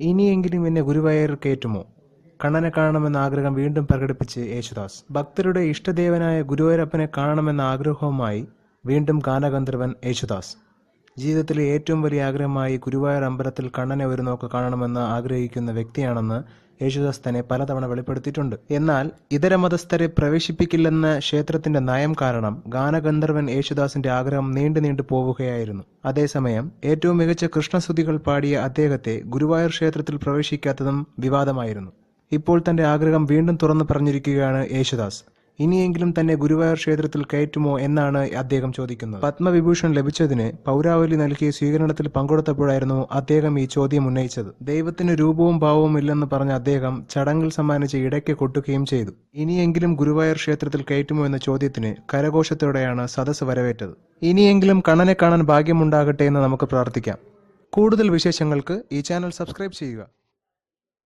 ഇനിയെങ്കിലും എന്നെ ഗുരുവായൂർ കയറ്റുമോ? കണ്ണനെ കാണണമെന്ന ആഗ്രഹം വീണ്ടും പ്രകടിപ്പിച്ച് യേശുദാസ്. ഭക്തരുടെ ഇഷ്ടദേവനായ ഗുരുവായൂരപ്പനെ കാണണമെന്ന ആഗ്രഹവുമായി വീണ്ടും ഗാനഗന്ധർവൻ യേശുദാസ്. ജീവിതത്തിലെ ഏറ്റവും വലിയ ആഗ്രഹമായി ഗുരുവായൂർ അമ്പലത്തിൽ കണ്ണനെ ഒരു നോക്ക് കാണണമെന്ന് ആഗ്രഹിക്കുന്ന വ്യക്തിയാണെന്ന് യേശുദാസ് തന്നെ പലതവണ വെളിപ്പെടുത്തിയിട്ടുണ്ട്. എന്നാൽ ഇതര മതസ്ഥരെ പ്രവേശിപ്പിക്കില്ലെന്ന ക്ഷേത്രത്തിന്റെ നയം കാരണം ഗാനഗന്ധർവൻ യേശുദാസിന്റെ ആഗ്രഹം നീണ്ടു നീണ്ടു പോവുകയായിരുന്നു. അതേസമയം ഏറ്റവും മികച്ച കൃഷ്ണസ്തുതികൾ പാടിയ അദ്ദേഹത്തെ ഗുരുവായൂർ ക്ഷേത്രത്തിൽ പ്രവേശിക്കാത്തതും വിവാദമായിരുന്നു. ഇപ്പോൾ തന്റെ ആഗ്രഹം വീണ്ടും തുറന്നു പറഞ്ഞിരിക്കുകയാണ് യേശുദാസ്. ഇനിയെങ്കിലും തന്നെ ഗുരുവായൂർ ക്ഷേത്രത്തിൽ കയറ്റുമോ എന്നാണ് അദ്ദേഹം ചോദിക്കുന്നത്. പത്മവിഭൂഷൺ ലഭിച്ചതിന് പൗരാവലി നൽകിയ സ്വീകരണത്തിൽ പങ്കെടുത്തപ്പോഴായിരുന്നു അദ്ദേഹം ഈ ചോദ്യം ഉന്നയിച്ചത്. ദൈവത്തിന് രൂപവും ഭാവവും ഇല്ലെന്ന് പറഞ്ഞ അദ്ദേഹം ചടങ്ങിൽ സമ്മാനിച്ച് ഇടയ്ക്ക് കൊട്ടുകയും ചെയ്തു. ഇനിയെങ്കിലും ഗുരുവായൂർ ക്ഷേത്രത്തിൽ കയറ്റുമോ എന്ന ചോദ്യത്തിന് കരഘോഷത്തോടെയാണ് സദസ് വരവേറ്റത്. ഇനിയെങ്കിലും കണ്ണനെ കാണാൻ ഭാഗ്യമുണ്ടാകട്ടെ എന്ന് നമുക്ക് പ്രാർത്ഥിക്കാം. കൂടുതൽ വിശേഷങ്ങൾക്ക് ഈ ചാനൽ സബ്സ്ക്രൈബ് ചെയ്യുക.